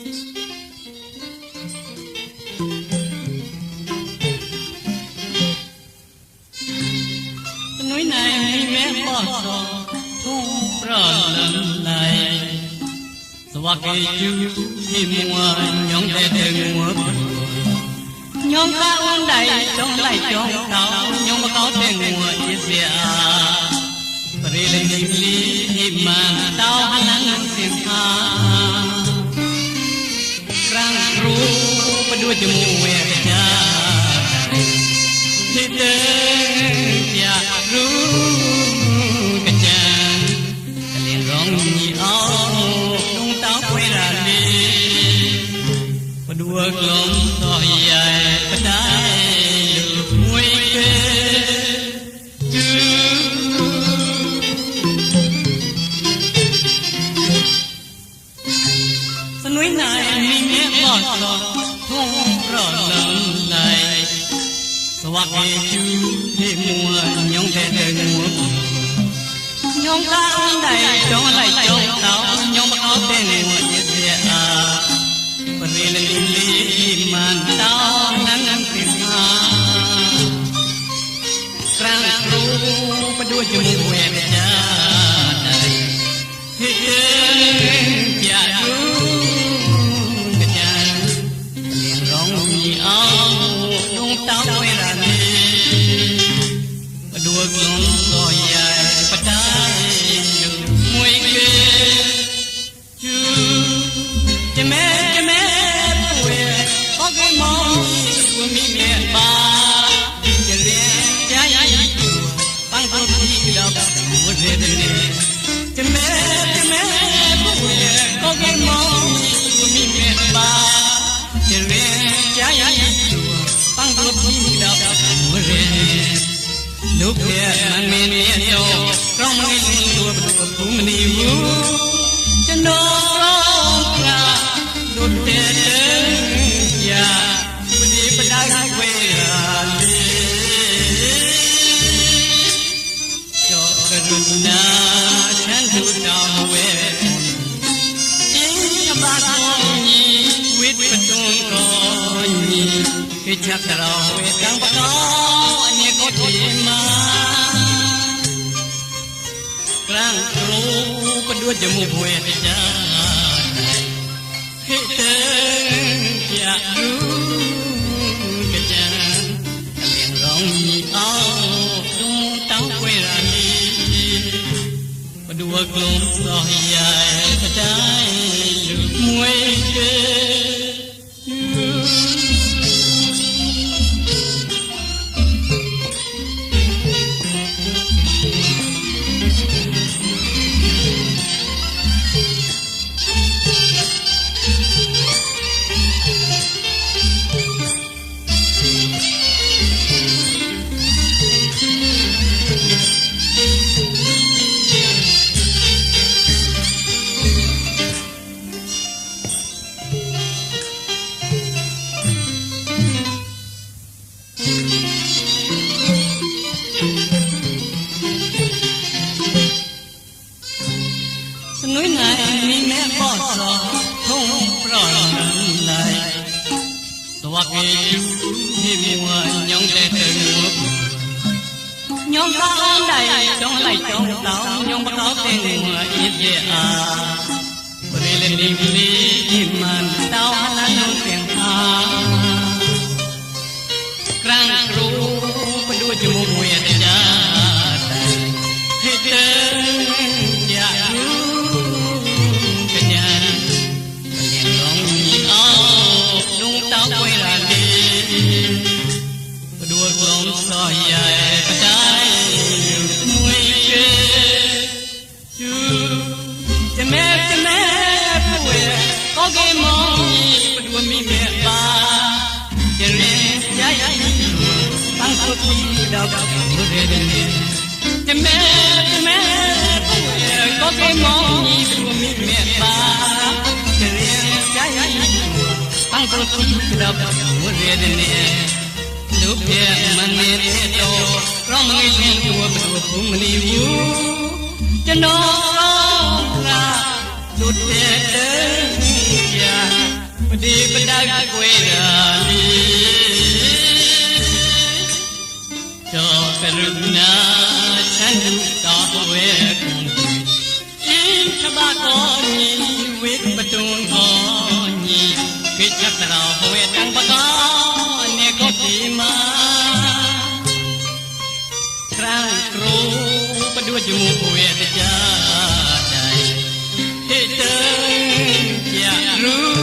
núi này mẹ bỏ sọ thu rờ lần này và cái chữ thì mua nhóm để để mùa nhóm ta uống đầy trong lại trong tàu nhóm mà có thể mua ít bia Hãy subscribe cho kênh Ghiền Mì Gõ Để không bỏ lỡ những video hấp dẫn ပဒွကြမှုဝဲကြဖြစ်တဲ့ပြရူကကြံကလင်ရောင်းညီအောင်တုံးတောင်းခွဲရလေပဒွကလုံးတော်ရဲ့ ធំប្រលឹងណៃសវកេជូទេមួយញងទេទេមួយញងកាអូនដៃចង់ឡៃចង់តោញងមកអត់ទេមួយទៀតអាបរិលលីលីមិនតោនឹងនឹងទីស្មាស្រាំគ្រូបដួលជាមួយ ဒုက္ခမမင်းရဲ့တော့ကောင်းမင်းတို့ဘူးမနေဘူးကျွန်တော်ကလွတ်တဲ့ရာမနေပလာခွေရာလေးကျော်ကရုဏာ విద్యలో విద్యంపతో అనే కోటిమా gram crew పండు జము పోయేటా హితే యాడు కజాన్ అలిన్ రాంగి ఆ తుం తాం పోయి రాని పండు అగ్లం సాహియా కజాన్ ముయే núi này mình mẹ bỏ rồi သွားကေယူဒီမွာညောင်းတဲ့တဲ့ငုပ်ညောင်းကောင်းတိုင်းကျောင်းလိုက်ကျောင်းတောင်းညောင်းမကောင်းတဲ့ငွာအင်းပြအာပရိလနိမီဒီမန်တောင်းဟလာလုံးစင်ဟာကရံက ကောကေမောင်ဘဒုမိမေပါကျရင်ရရပန်းကိုပြီးတော့ဘုရေနေတမဲတမဲပွေကောကေမောင်ဘဒုမိမေပါကျရင်ရရပန်းကိုပြီးတော့ဘုရေနေလူပြမနေတော့ရောမငယ်ချင်းတို့ဘယ်လိုဘူးမလီဘူးကျွန်တော် ဒီပဒကွေရာလီတောကရုဏာချမ်းသူတော်ဝဲကုန်ပြီအင်းသဘာကောညီဝိပတုံကောညီခေချတရာဟွေတံပကာနေကောဒီမာခရံကရူပဒွဂျမူဝဲတကြတိုင်ဟေတံပြရူ